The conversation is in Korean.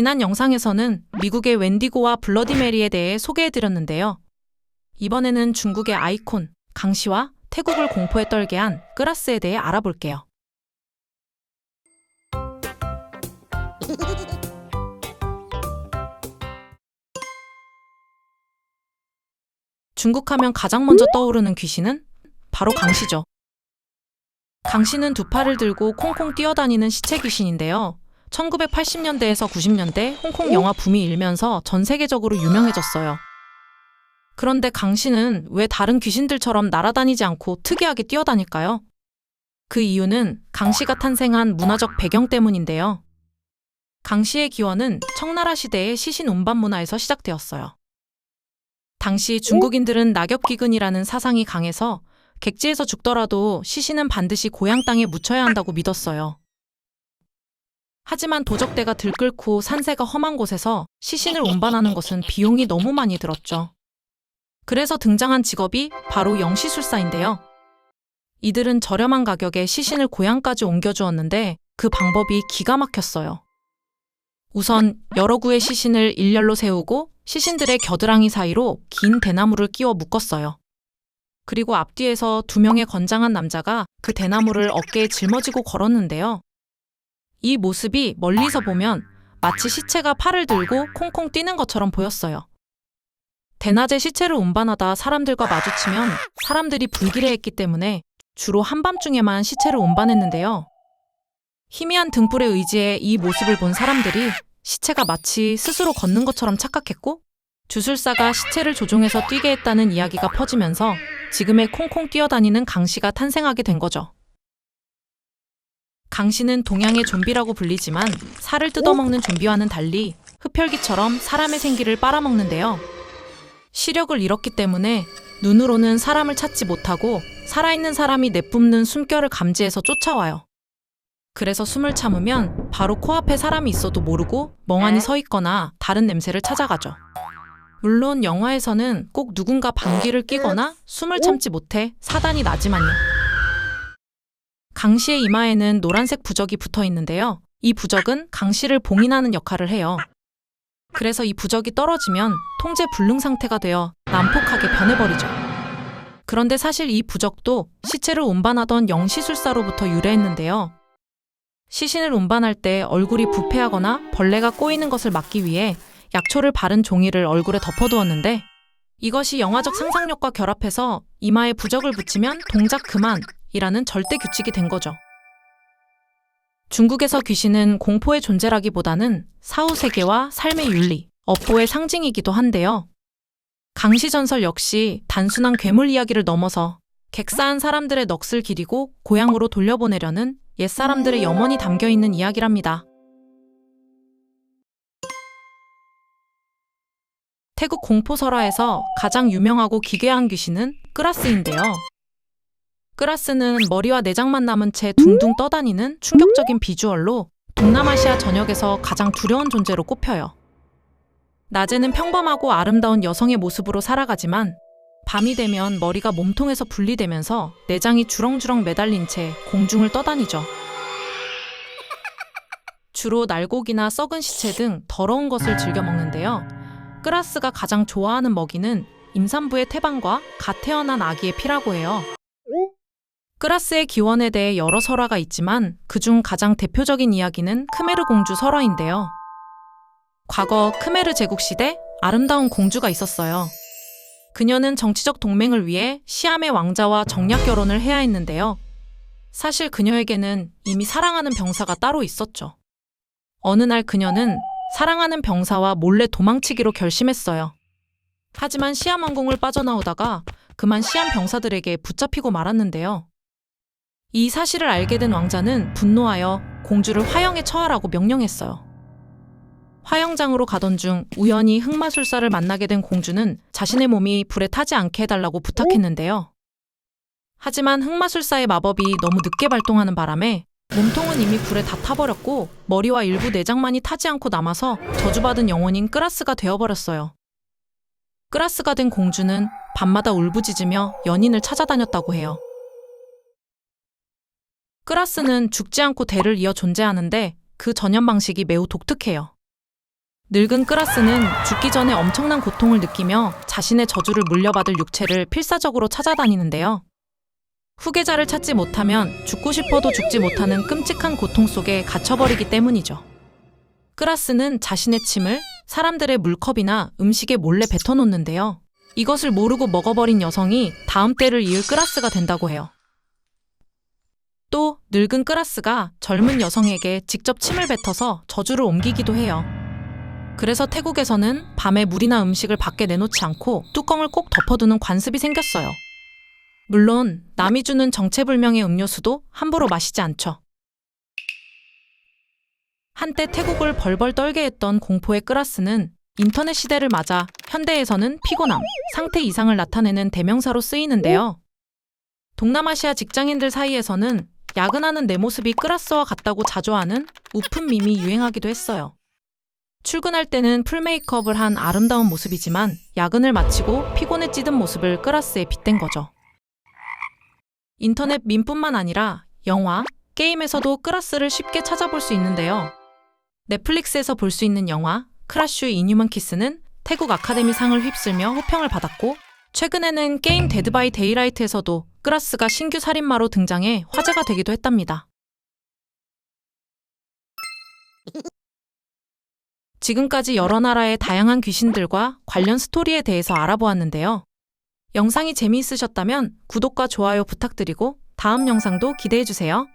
지난 영상에서는 미국의 웬디고와 블러디 메리에 대해 소개해드렸는데요. 이번에는 중국의 아이콘 강씨와 태국을 공포에 떨게 한 끄라스에 대해 알아볼게요. 중국 하면 가장 먼저 떠오르는 귀신은 바로 강씨죠. 강씨는 두 팔을 들고 콩콩 뛰어다니는 시체 귀신인데요. 1980년대에서 90년대 홍콩 영화 붐이 일면서 전 세계적으로 유명해졌어요. 그런데 강 씨는 왜 다른 귀신들처럼 날아다니지 않고 특이하게 뛰어다닐까요? 그 이유는 강 씨가 탄생한 문화적 배경 때문인데요. 강 씨의 기원은 청나라 시대의 시신 운반 문화에서 시작되었어요. 당시 중국인들은 낙엽기근이라는 사상이 강해서 객지에서 죽더라도 시신은 반드시 고향 땅에 묻혀야 한다고 믿었어요. 하지만 도적대가 들끓고 산세가 험한 곳에서 시신을 운반하는 것은 비용이 너무 많이 들었죠. 그래서 등장한 직업이 바로 영시술사인데요. 이들은 저렴한 가격에 시신을 고향까지 옮겨주었는데 그 방법이 기가 막혔어요. 우선 여러 구의 시신을 일렬로 세우고 시신들의 겨드랑이 사이로 긴 대나무를 끼워 묶었어요. 그리고 앞뒤에서 두 명의 건장한 남자가 그 대나무를 어깨에 짊어지고 걸었는데요. 이 모습이 멀리서 보면 마치 시체가 팔을 들고 콩콩 뛰는 것처럼 보였어요. 대낮에 시체를 운반하다 사람들과 마주치면 사람들이 불길해했기 때문에 주로 한밤중에만 시체를 운반했는데요. 희미한 등불에 의지해 이 모습을 본 사람들이 시체가 마치 스스로 걷는 것처럼 착각했고 주술사가 시체를 조종해서 뛰게 했다는 이야기가 퍼지면서 지금의 콩콩 뛰어다니는 강씨가 탄생하게 된 거죠. 강 씨는 동양의 좀비라고 불리지만 살을 뜯어먹는 좀비와는 달리 흡혈귀처럼 사람의 생기를 빨아먹는데요. 시력을 잃었기 때문에 눈으로는 사람을 찾지 못하고 살아있는 사람이 내뿜는 숨결을 감지해서 쫓아와요. 그래서 숨을 참으면 바로 코앞에 사람이 있어도 모르고 멍하니 서 있거나 다른 냄새를 찾아가죠. 물론 영화에서는 꼭 누군가 방귀를 뀌거나 숨을 참지 못해 사단이 나지만요. 강 씨의 이마에는 노란색 부적이 붙어 있는데요. 이 부적은 강 씨를 봉인하는 역할을 해요. 그래서 이 부적이 떨어지면 통제 불능 상태가 되어 난폭하게 변해버리죠. 그런데 사실 이 부적도 시체를 운반하던 영시술사로부터 유래했는데요. 시신을 운반할 때 얼굴이 부패하거나 벌레가 꼬이는 것을 막기 위해 약초를 바른 종이를 얼굴에 덮어두었는데 이것이 영화적 상상력과 결합해서 이마에 부적을 붙이면 동작 그만 이라는 절대 규칙이 된 거죠. 중국에서 귀신은 공포의 존재라기보다는 사후 세계와 삶의 윤리, 업보의 상징이기도 한데요. 강시전설 역시 단순한 괴물 이야기를 넘어서 객사한 사람들의 넋을 기리고 고향으로 돌려보내려는 옛사람들의 염원이 담겨 있는 이야기랍니다. 태국 공포설화에서 가장 유명하고 기괴한 귀신은 끄라스인데요. 끄라스는 머리와 내장만 남은 채 둥둥 떠다니는 충격적인 비주얼로 동남아시아 전역에서 가장 두려운 존재로 꼽혀요. 낮에는 평범하고 아름다운 여성의 모습으로 살아가지만 밤이 되면 머리가 몸통에서 분리되면서 내장이 주렁주렁 매달린 채 공중을 떠다니죠. 주로 날고기나 썩은 시체 등 더러운 것을 즐겨 먹는데요. 끄라스가 가장 좋아하는 먹이는 임산부의 태반과 갓 태어난 아기의 피라고 해요. 끄라스의 기원에 대해 여러 설화가 있지만 그중 가장 대표적인 이야기는 크메르 공주 설화인데요. 과거 크메르 제국 시대 아름다운 공주가 있었어요. 그녀는 정치적 동맹을 위해 시암의 왕자와 정략 결혼을 해야 했는데요. 사실 그녀에게는 이미 사랑하는 병사가 따로 있었죠. 어느 날 그녀는 사랑하는 병사와 몰래 도망치기로 결심했어요. 하지만 시암 왕궁을 빠져나오다가 그만 시암 병사들에게 붙잡히고 말았는데요. 이 사실을 알게 된 왕자는 분노하여 공주를 화영에 처하라고 명령했어요. 화영장으로 가던 중 우연히 흑마술사를 만나게 된 공주는 자신의 몸이 불에 타지 않게 해달라고 부탁했는데요. 하지만 흑마술사의 마법이 너무 늦게 발동하는 바람에 몸통은 이미 불에 다 타버렸고 머리와 일부 내장만이 타지 않고 남아서 저주받은 영혼인 끄라스가 되어버렸어요. 끄라스가 된 공주는 밤마다 울부짖으며 연인을 찾아다녔다고 해요. 끄라스는 죽지 않고 대를 이어 존재하는데 그 전염 방식이 매우 독특해요. 늙은 크라스는 죽기 전에 엄청난 고통을 느끼며 자신의 저주를 물려받을 육체를 필사적으로 찾아다니는데요. 후계자를 찾지 못하면 죽고 싶어도 죽지 못하는 끔찍한 고통 속에 갇혀버리기 때문이죠. 크라스는 자신의 침을 사람들의 물컵이나 음식에 몰래 뱉어놓는데요. 이것을 모르고 먹어버린 여성이 다음 때를 이을 크라스가 된다고 해요. 또 늙은 크라스가 젊은 여성에게 직접 침을 뱉어서 저주를 옮기기도 해요. 그래서 태국에서는 밤에 물이나 음식을 밖에 내놓지 않고 뚜껑을 꼭 덮어두는 관습이 생겼어요. 물론 남이 주는 정체불명의 음료수도 함부로 마시지 않죠. 한때 태국을 벌벌 떨게 했던 공포의 크라스는 인터넷 시대를 맞아 현대에서는 피곤함, 상태 이상을 나타내는 대명사로 쓰이는데요. 동남아시아 직장인들 사이에서는 야근하는 내 모습이 크라스와 같다고 자조하는 우픈 밈이 유행하기도 했어요. 출근할 때는 풀 메이크업을 한 아름다운 모습이지만 야근을 마치고 피곤에 찌든 모습을 크라스에 빗댄 거죠. 인터넷 밈뿐만 아니라 영화, 게임에서도 크라스를 쉽게 찾아볼 수 있는데요. 넷플릭스에서 볼 수 있는 영화 크라슈 이뉴먼 키스는 태국 아카데미 상을 휩쓸며 호평을 받았고 최근에는 게임 데드 바이 데이라이트에서도 크라스가 신규 살인마로 등장해 화제가 되기도 했답니다. 지금까지 여러 나라의 다양한 귀신들과 관련 스토리에 대해서 알아보았는데요. 영상이 재미있으셨다면 구독과 좋아요 부탁드리고 다음 영상도 기대해주세요.